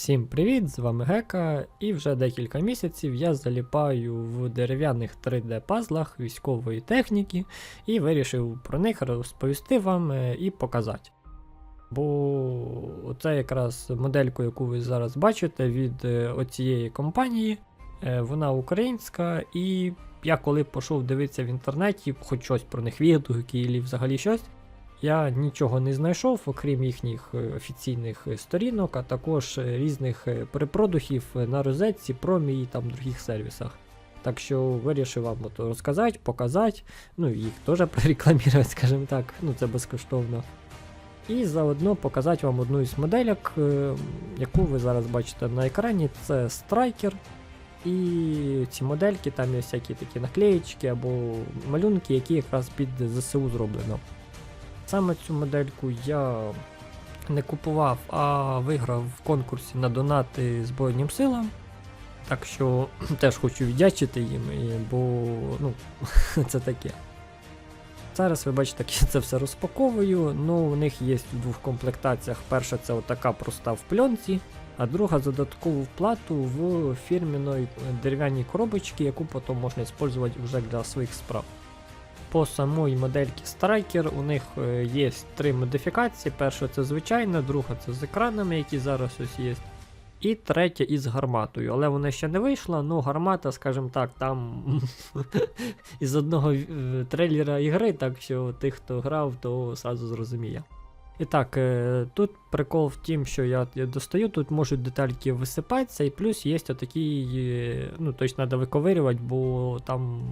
Всім привіт! З вами Гека, і вже декілька місяців я заліпаю в дерев'яних 3D пазлах військової техніки і вирішив про них розповісти вам е, і показати. Бо це якраз модельку, яку ви зараз бачите від е, оцієї компанії, е, вона українська, і я коли пішов дивитися в інтернеті, хоч щось про них відгуки, і взагалі щось. Я нічого не знайшов, окрім їхніх е, офіційних е, сторінок, а також е, різних перепродухів на розетці, промі і там других сервісах. Так що вирішив вам ото розказати, показати, ну їх теж прорекламувати, скажімо так, ну це безкоштовно. І заодно показати вам одну із моделек, яку ви зараз бачите на екрані, це Striker. І ці модельки, там є всякі такі наклеєчки або малюнки, які якраз під ЗСУ зроблено. Саме цю модельку я не купував, а виграв в конкурсі на донати Збройним силам. Так що теж хочу віддячити їм, бо ну, це таке. Зараз ви бачите, як я це все розпаковую. Ну, у них є в двох комплектаціях. Перша це отака проста в пленці, а друга за додаткову вплату в фірміної дерев'яній коробочці, яку потім можна використовувати вже для своїх справ. По самої модельки Striker у них е, є три модифікації. Перша це звичайна, друга це з екранами, які зараз ось є. І третя із гарматою. Але вона ще не вийшла, ну гармата, скажімо так, там із одного е, трейлера ігри, так що тих, хто грав, то сразу зрозуміє. І так, е, тут прикол в тім, що я, достаю, тут можуть детальки висипатися, і плюс є отакий, ну, тобто треба виковирювати, бо там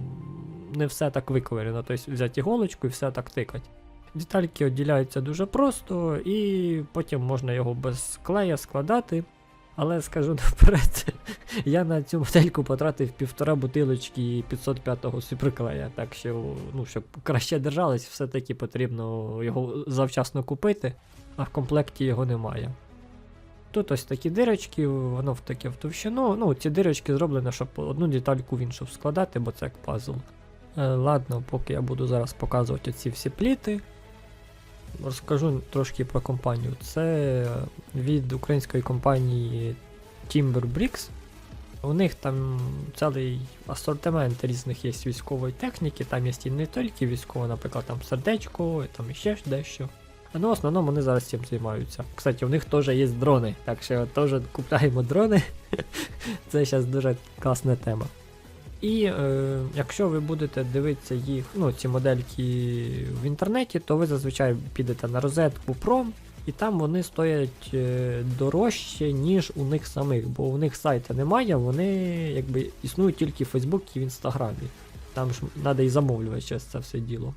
не все так виковирено. Тобто взяти іголочку і все так тикати. Детальки відділяються дуже просто, і потім можна його без клея складати. Але скажу наперед, я на цю модельку потратив півтора бутилочки 505-го суперклея, так що, ну, щоб краще держалось, все-таки потрібно його завчасно купити, а в комплекті його немає. Тут ось такі дирочки, воно в таке в товщину. Ну, ці дирочки зроблені, щоб одну детальку в іншу складати, бо це як пазл. Е, ладно, поки я буду зараз показувати ці всі пліти. Розкажу трошки про компанію. Це від української компанії Timber Bricks. У них там цілий асортимент різних є військової техніки, там є і не тільки військова, наприклад, там сердечко, і там іще ж дещо. Ну, в основному вони зараз цим займаються. Кстати, у них теж є дрони, так що теж купляємо дрони. Це зараз дуже класна тема. І е, якщо ви будете дивитися їх, ну, ці модельки в інтернеті, то ви зазвичай підете на розетку Prom, і там вони стоять е, дорожче, ніж у них самих, бо у них сайта немає, вони якби існують тільки в Фейсбуці і в Інстаграмі. Там ж треба і замовлювати через це все діло.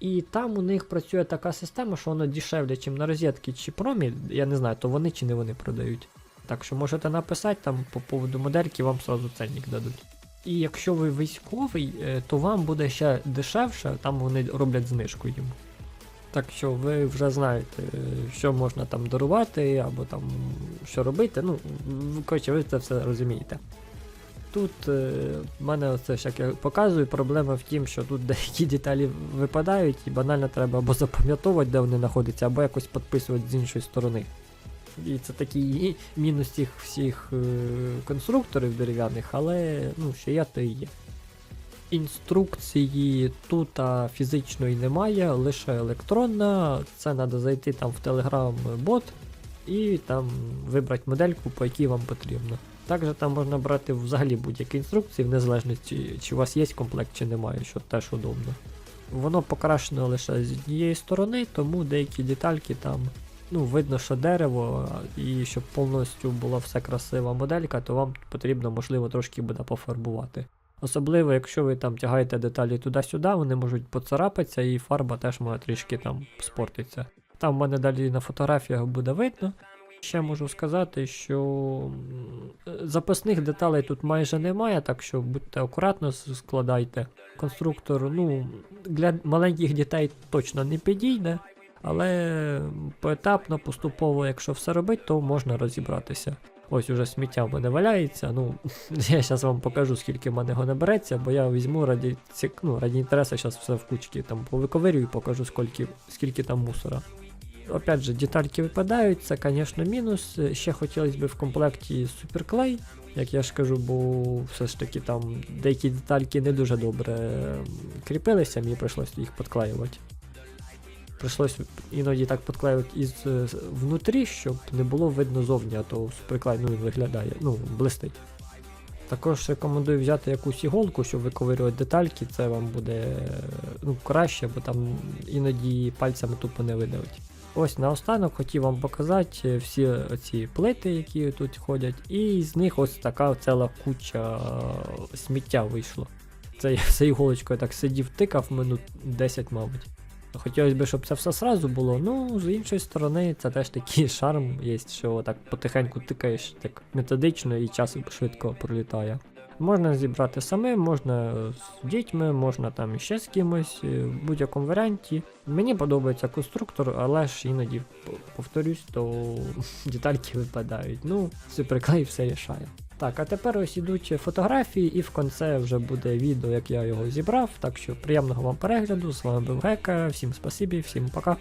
І там у них працює така система, що воно дешевле, ніж на розетки чи промі. Я не знаю, то вони чи не вони продають. Так що можете написати там по поводу модельки, вам сразу ценник дадуть. І якщо ви військовий, е, то вам буде ще дешевше, там вони роблять знижку їм. Так що ви вже знаєте, е, що можна там дарувати, або там що робити. Ну, коротше, ви це все розумієте. Тут е, в мене оце ж як я показую, проблема в тім, що тут деякі деталі випадають, і банально треба або запам'ятовувати, де вони знаходяться, або якось підписувати з іншої сторони. І це такий мінус цих всіх е, конструкторів дерев'яних, але ну, що я, то і є. Інструкції тут фізичної немає, лише електронна. Це треба зайти там в Telegram бот і там вибрати модельку, по якій вам потрібно. Також там можна брати взагалі будь-які інструкції, в незалежності, чи у вас є комплект, чи немає, що теж удобно. Воно покрашено лише з однієї сторони, тому деякі детальки там ну, видно, що дерево, і щоб повністю була все красива моделька, то вам потрібно, можливо, трошки буде пофарбувати. Особливо, якщо ви там тягаєте деталі туди-сюди, вони можуть поцарапатися, і фарба теж може трішки там спортитися. Там в мене далі на фотографіях буде видно. Ще можу сказати, що запасних деталей тут майже немає, так що будьте акуратно складайте. Конструктор, ну, для маленьких дітей точно не підійде, але поетапно, поступово, якщо все робити, то можна розібратися. Ось уже сміття в мене валяється. Ну, я зараз вам покажу, скільки в мене його набереться, бо я візьму раді, ну, раді інтересу зараз все в кучки там повиковирюю і покажу, скільки, скільки там мусора. опять же, детальки випадають, це, звісно, мінус. Ще хотілося б в комплекті суперклей, як я ж кажу, бо все ж таки там деякі детальки не дуже добре е, кріпилися, мені прийшлося їх підклеювати. Прийшлось іноді так підклеювати із е, внутрі, щоб не було видно зовні, а то суперклей ну, виглядає, ну, блистить. Також рекомендую взяти якусь іголку, щоб виковирювати детальки, це вам буде е, ну, краще, бо там іноді пальцями тупо не видавить. Ось наостанок хотів вам показати е, всі ці плити, які тут ходять, і з них ось така ціла куча сміття вийшло. Це я за іголочкою так сидів, тикав минут 10, мабуть. Хотілося б, щоб це все сразу було. Ну, з іншої сторони, це теж такий шарм є, що так потихеньку тикаєш так методично і час швидко пролітає. Можна зібрати самим, можна з дітьми, можна там ще з кимось, е, в будь-якому варіанті. Мені подобається конструктор, але ж іноді повторюсь, то детальки випадають. Ну, суперклей все рішає. Так, а тепер ось ідуть фотографії, і в кінці вже буде відео, як я його зібрав. Так що приємного вам перегляду. З вами був Гека. Всім спасибі, всім пока.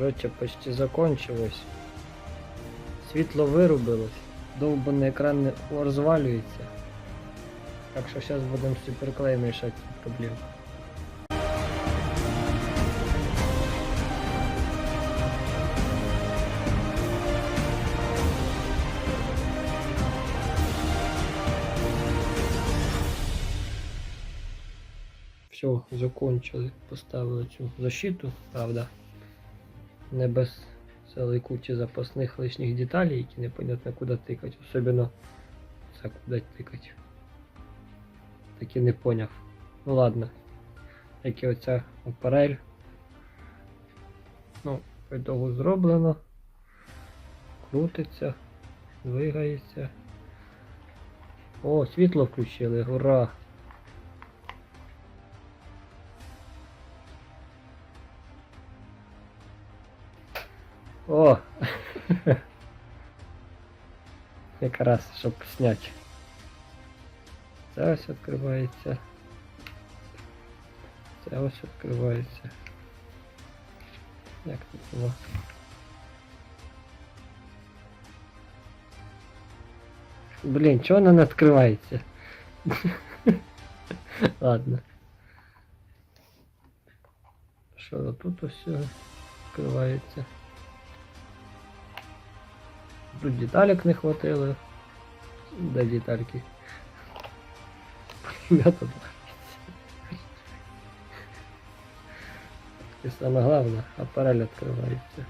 Коротше, почти закончилось. Світло вирубилось. Довбаний екран не розвалюється. Так що зараз будемо суперклеєм рішати цю проблему. Все, закончили. Поставили цю защиту, правда. Не без цілої кучі запасних лишніх деталей, які непонятно куди тикати. Особливо це куди тикати. Так і не поняв. Ну ладно. Як і оця апарель. Ну, ітогу зроблено. Крутиться, двигається. О, світло включили, ура! О! Якраз, щоб зняти. Це ось відкривається. Це ось відкривається. Як тут було? Блін, чого вона не відкривається? Ладно. Що тут ось все відкривається. Тут деталек не хватило. Де детальки? Ребята, И самое главное, аппарель открывается.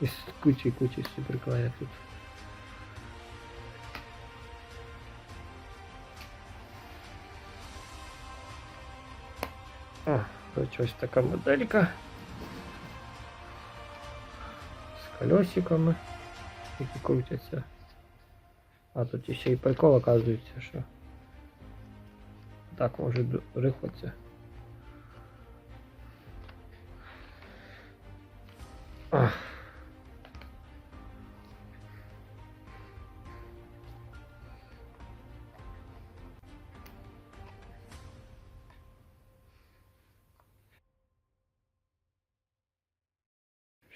И с кучей-кучей суперклея тут. А, короче, ось така моделька. Колесиками, які крутяться. А тут ще і прикол оказується, що так може рихатися. Ах.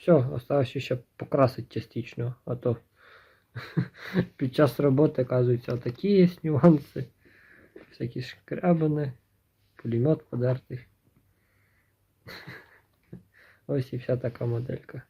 Все, осталось ще покрасити частично, а то під час роботи, оказується, такі є нюанси. Всякі шкрябини, пулемет подертий. Ось і вся така моделька.